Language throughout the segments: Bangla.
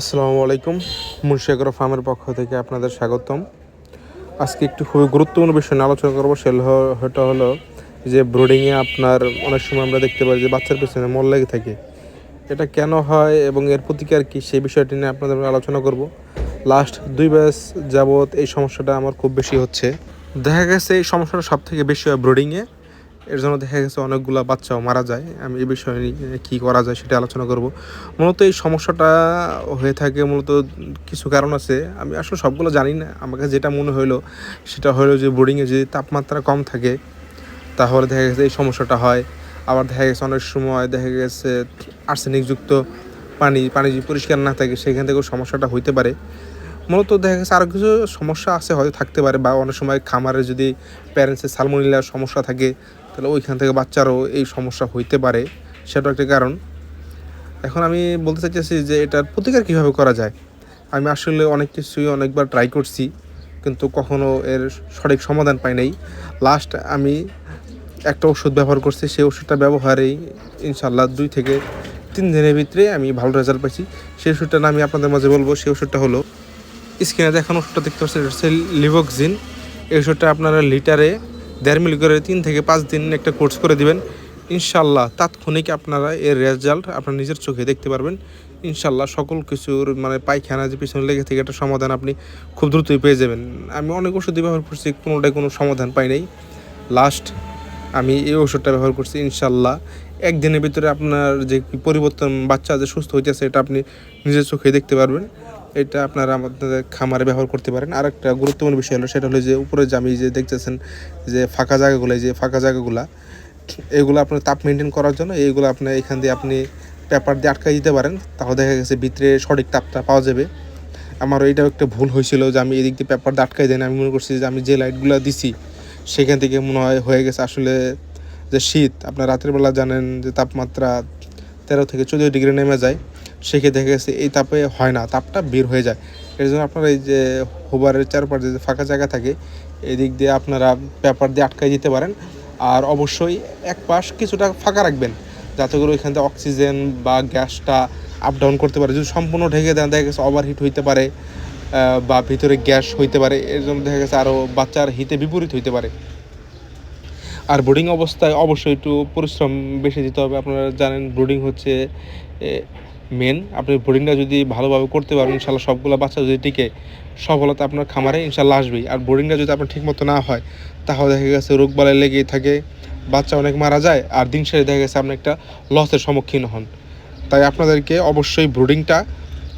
আসসালামু আলাইকুম মুন্সিয়াগর ফার্মের পক্ষ থেকে আপনাদের স্বাগতম। আজকে একটু খুবই গুরুত্বপূর্ণ বিষয় নিয়ে আলোচনা করব, সেটা হলো যে ব্রোডিংয়ে আপনার অনেক সময় আমরা দেখতে পাই যে বাচ্চার পেছনে মল লেগে থাকে। এটা কেন হয় এবং এর প্রতিকার কী, সেই বিষয়টি নিয়ে আপনাদের আলোচনা করব। লাস্ট দুই ব্যাস যাবৎ এই সমস্যাটা আমার খুব বেশি হচ্ছে। দেখা গেছে এই সমস্যাটা সব থেকে বেশি হয় ব্রোডিংয়ে এর জন্য দেখা গেছে অনেকগুলো বাচ্চাও মারা যায়। আমি এই বিষয়ে কী করা যায় সেটা আলোচনা করব। মূলত এই সমস্যাটা হয়ে থাকে, মূলত কিছু কারণ আছে। আমি আসলে সবগুলো জানি না। আমাকে যেটা মনে হলো সেটা হলো যে বোর্ডিংয়ে যদি তাপমাত্রা কম থাকে, তাহলে দেখা গেছে এই সমস্যাটা হয়। আবার দেখা গেছে অনেক সময় দেখা গেছে আর্সেনিকযুক্ত পানি পানি যদি পরিষ্কার না থাকে, সেখান থেকেও সমস্যাটা হইতে পারে। মূলত দেখা গেছে আরও কিছু সমস্যা আছে, হয়তো থাকতে পারে। বা অনেক সময় খামারে যদি প্যারেন্টসের সালমোনিলার সমস্যা থাকে তাহলে ওইখান থেকে বাচ্চারও এই সমস্যা হইতে পারে, সেটাও একটা কারণ। এখন আমি বলতে চাইতেছি যে এটার প্রতিকার কীভাবে করা যায়? আমি আসলে অনেক কিছুই অনেকবার ট্রাই করছি, কিন্তু কখনো এর সঠিক সমাধান পাই নাই। লাস্ট আমি একটা ওষুধ ব্যবহার করছি, সেই ওষুধটা ব্যবহারেই ইনশাল্লাহ দুই থেকে তিন দিনের ভিতরে আমি ভালো রেজাল্ট পাইছি। সেই ওষুধটা আমি আপনাদের মাঝে বলব, সেই ওষুধটা হলো স্ক্রিনে দেখানো ওষুধটা দেখতে পাচ্ছেন, এটা হচ্ছে লিভোক্সিন এই ওষুধটা আপনারা লিটারে দেড় মিলি করে তিন থেকে পাঁচ দিন একটা কোর্স করে দিবেন। ইনশাল্লাহ তাৎক্ষণিক আপনারা এর রেজাল্ট আপনার নিজের চোখে দেখতে পারবেন। ইনশাল্লাহ সকল কিছুর মানে পায়খানা যে পিছনে লেগে থেকে একটা সমাধান আপনি খুব দ্রুতই পেয়ে যাবেন। আমি অনেক ওষুধই ব্যবহার করছি কোনোটাই কোনো সমাধান পাই নাই। লাস্ট আমি এই ওষুধটা ব্যবহার করছি, ইনশাল্লাহ। একদিনের ভিতরে আপনার যে পরিবর্তন বাচ্চা যে সুস্থ হইতেছে, এটা আপনি নিজের চোখে দেখতে পারবেন। এটা আপনারা আমাদের খামারে ব্যবহার করতে পারেন। আর একটা গুরুত্বপূর্ণ বিষয় হলো, সেটা হলো যে উপরে যে আমি যে দেখতেছেন যে ফাঁকা জায়গাগুলো যে ফাঁকা জায়গাগুলা, এগুলো আপনার তাপ মেনটেন করার জন্য এইগুলো আপনি এখান দিয়ে আপনি পেপার দিয়ে আটকাই দিতে পারেন, তাহলে দেখা গেছে ভিতরে সঠিক তাপটা পাওয়া যাবে। আমার এটাও একটা ভুল হয়েছিল যে আমি এদিক দিয়ে পেপার দিয়ে আটকাই দেন আমি মনে করছি যে আমি যে লাইটগুলো দিছি, সেখান থেকে মনে হয় হয়ে গেছে আসলে যে শীত। আপনার রাতের বেলা জানেন যে তাপমাত্রা তেরো থেকে চোদ্দ ডিগ্রি নেমে যায়। সেক্ষেত্রে দেখা গেছে, এই তাপে হয় না, তাপটা বের হয়ে যায়। এর জন্য আপনারা এই যে হোবারের চারপাশে যে ফাঁকা জায়গা থাকে, এদিক দিয়ে আপনারা পেপার দিয়ে আটকাই দিতে পারেন। আর অবশ্যই এক পাশ কিছুটা ফাঁকা রাখবেন, যাতে করে ওইখান থেকে অক্সিজেন বা গ্যাসটা আপ ডাউন করতে পারে। যদি সম্পূর্ণ ঢেকে দেন, দেখা গেছে ওভারহিট হইতে পারে বা ভিতরে গ্যাস হইতে পারে। এর জন্য দেখা গেছে আরও বাচ্চার হিতে বিপরীত হইতে পারে। আর ব্রুডিং অবস্থায় অবশ্যই একটু পরিশ্রম বেশি দিতে হবে। আপনারা জানেন ব্রুডিং হচ্ছে মেন আপনি ব্রুডিংটা যদি ভালোভাবে করতে পারেন ইনশাল্লাহ সবগুলো বাচ্চা যদি টিকে, সফলতা আপনার খামারে ইনশাল্লাহ আসবেই। আর ব্রুডিংটা যদি আপনার ঠিকমতো না হয়, তাহলে দেখা গেছে রোগ বালাই লেগেই থাকে, বাচ্চা অনেক মারা যায়, আর দিন শেষে দেখা গেছে আপনি একটা লসের সম্মুখীন হন। তাই আপনাদেরকে অবশ্যই ব্রুডিংটা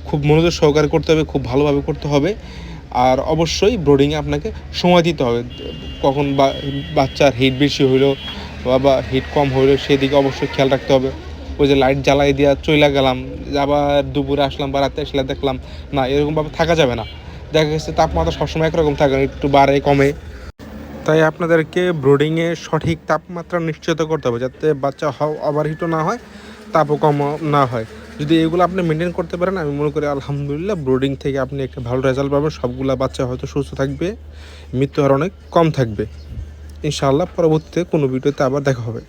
খুব মনোযোগ সহকারে করতে হবে, খুব ভালোভাবে করতে হবে। আর অবশ্যই ব্রোডিংয়ে আপনাকে সময় দিতে হবে। কখন বাচ্চার হিট বেশি হইল, বা হিট কম হইল, সেদিকে অবশ্যই খেয়াল রাখতে হবে। ওই যে লাইট জ্বালাই দিয়া চইলা গেলাম, আবার দুপুরে আসলাম বা রাতে আসলে দেখলাম, না, এরকমভাবে থাকা যাবে না। দেখা গেছে তাপমাত্রা সবসময় একরকম থাকে একটু বাড়ে, কমে। তাই আপনাদেরকে ব্রোডিংয়ে সঠিক তাপমাত্রা নিশ্চিত করতে হবে, যাতে বাচ্চা ওভারহিটও না হয়, তাপও কম না হয়। যদি এগুলো আপনি মেনটেন করতে পারেন, আমি মনে করি আলহামদুলিল্লাহ ব্রোডিং থেকে আপনি একটা ভালো রেজাল্ট পাবেন, সবগুলো বাচ্চা হয়তো সুস্থ থাকবে মৃত্যু হার অনেক কম থাকবে। ইনশাআল্লাহ পরবর্তীতে কোনো ভিডিওতে আবার দেখা হবে।